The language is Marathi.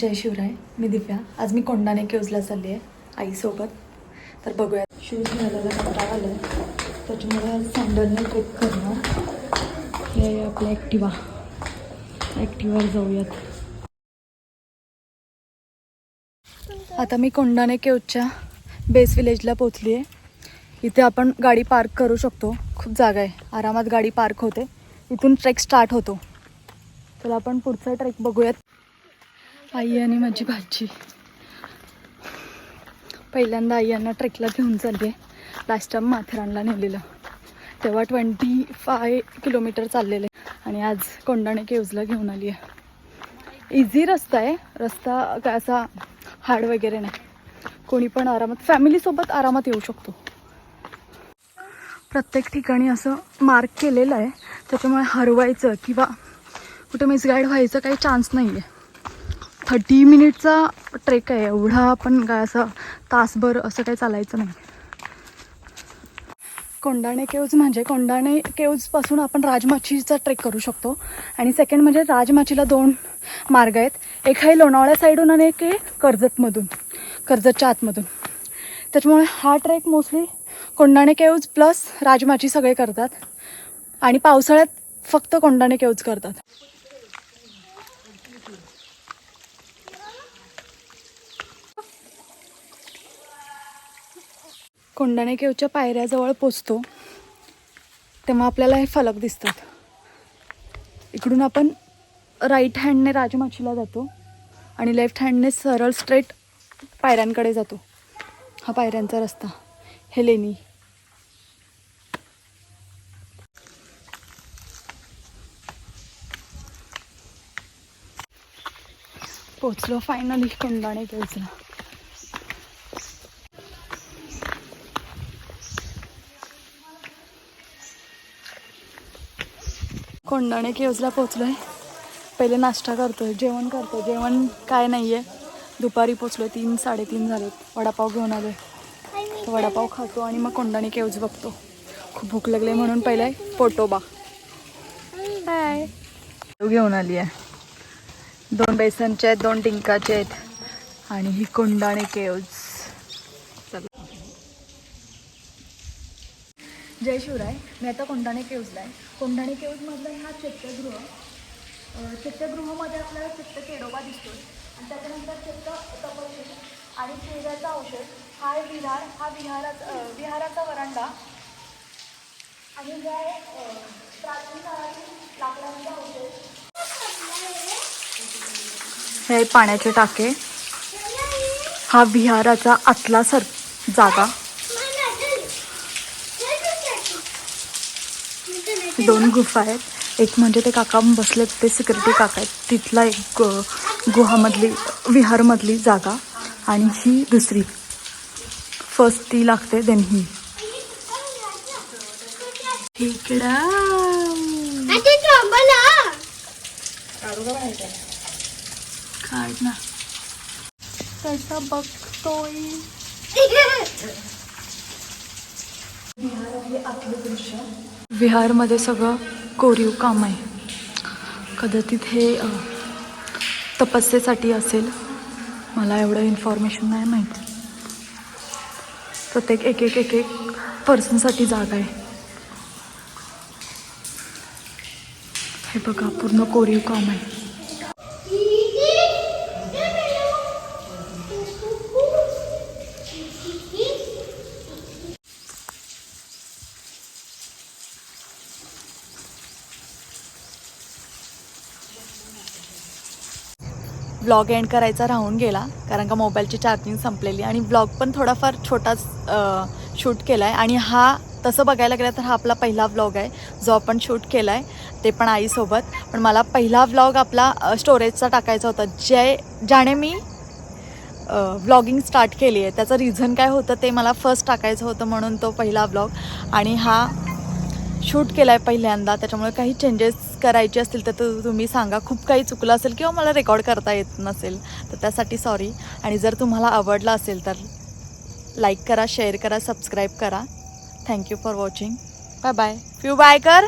जय शिवराय मी दिव्या. आज मी कोंडाने केवजला चालली आहे आईसोबत. तर बघूया. शूज घालायला कंटाळा आला आहे त्याच्यामुळे आज सँडलने ट्रेक करणार. हे आपल्या ॲक्टिवा ॲक्टिवावर जाऊयात. आता मी कोंडाने केवजच्या बेस विलेजला पोचली आहे इथे आपण गाडी पार्क करू शकतो. खूप जागा आहे. आरामात गाडी पार्क होते. इथून ट्रेक स्टार्ट होतो. चला आपण पुढचा ट्रेक बघूयात. आई आणि माझी भाजी पहिल्यांदा आई यांना ट्रेकला घेऊन चालली आहे. लास्ट टाइम माथेरानला नेलेलं. तेव्हा ट्वेंटी फाय किलोमीटर चाललेले आणि आज कोंडाणे केवजला घेऊन आली आहे. इझी रस्ता आहे. रस्ता काय असा हार्ड वगैरे नाही. कोणी पण आरामात फॅमिलीसोबत आरामात येऊ शकतो. प्रत्येक ठिकाणी असं मार्क केलेलं आहे. त्याच्यामुळे हरवायचं किंवा कुठे मिसगाईड व्हायचं काही चान्स नाही आहे थर्टी मिनिटचा ट्रेक आहे. एवढा आपण काय असं तासभर असं काही चालायचं नाही. कोंडाणे केव्ज म्हणजे कोंडाणे केव्जपासून आपण राजमाचीचा ट्रेक करू शकतो. आणि सेकंड म्हणजे राजमाचीला दोन मार्ग आहेत. एक आहे लोणावळ्या साईडून आणि एक आहे कर्जतमधून कर्जतच्या आतमधून. त्याच्यामुळे हा trek mostly Kondane caves plus Rajmachi सगळे करतात. आणि पावसाळ्यात फक्त कोंडाणे केव्ज करतात. कोंडाणे केवच्या पायऱ्याजवळ पोचतो तेव्हा आपल्याला हे फलक दिसतात. इकडून आपण राईट हँडने राजमाचीला जातो आणि लेफ्ट हँडने सरळ स्ट्रेट पायऱ्यांकडे जातो. हा पायऱ्यांचा रस्ता. हे लेणी पोचलो फायनली कोंडाणे केवचला कोंडाणे केवजला पोचलो आहे पहिले नाश्ता करतोय जेवण करतो जेवण काय नाही आहे दुपारी पोचलो तीन साडेतीन झालेत. वडापाव घेऊन आलो आहे वडापाव खातो आणि मग कोंडाणे केवज बघतो. खूप भूक लागली म्हणून पहिले पोटोबा. बाय घेऊन आली आहे. दोन बेसनचे आहेत दोन डिंकाचे आहेत. आणि ही कोंडाणे केवज चला जय शिवराय मी आता कोंढाणे केव्जला आहे कोंढाणे केवजमधलं हा चैत्यगृह अं, चैत्यगृहामध्ये आपल्याला चित्त केडोबा दिसतो आणि त्याच्यानंतर चित्त तपशील आणि सूर्याचा औषध हा विहार हा विहाराचा विहाराचा वरांडा. आणि जे आहे प्राचीन काळातील लाकडांचा औषध हे पाण्याचे टाके. हा विहाराचा आतला सर जागा. दोन गुफा आहेत. एक म्हणजे ते काका बसले ते सिक्युरिटी काका आहेत. तिथला एक गुहामधली विहारमधली जागा आणि ही दुसरी. फर्स्ट ती लागते देन ही. इकडं काय ना? त्याचा बघतोय. विहारमध्ये सगळं कोरीव काम आहे. कदाचित हे तपस्येसाठी असेल. मला एवढं इन्फॉर्मेशन नाही माहिती. प्रत्येक एक एक एक एक पर्सनसाठी जागा आहे. हे बघा पूर्ण कोरीव काम आहे. ब्लॉग एंड करायचा राहून गेला कारण का मोबाईलची चार्जिंग संपलेली आणि ब्लॉग पण थोडाफार छोटाच शूट केला आहे आणि हा तसं बघायला गेलं तर हा आपला पहिला व्लॉग आहे जो आपण शूट केला आहे ते पण आईसोबत. पण मला पहिला व्लॉग आपला स्टोरेजचा टाकायचा होता जे ज्याने मी व्लॉगिंग स्टार्ट केली आहे. त्याचं रिझन काय होतं ते मला फर्स्ट टाकायचं होतं म्हणून तो पहिला व्लॉग आणि हा शूट केला आहे पहिल्यांदा त्याच्यामुळे काही चेंजेस करायचे असतील तर तुम्ही सांगा. खूप काही चुकलं असेल किंवा मला रेकॉर्ड करता येत नसेल तर त्यासाठी सॉरी आणि जर तुम्हाला आवडला असेल तर लाईक करा शेअर करा सबस्क्राईब करा. Thank you for watching bye bye few bye कर.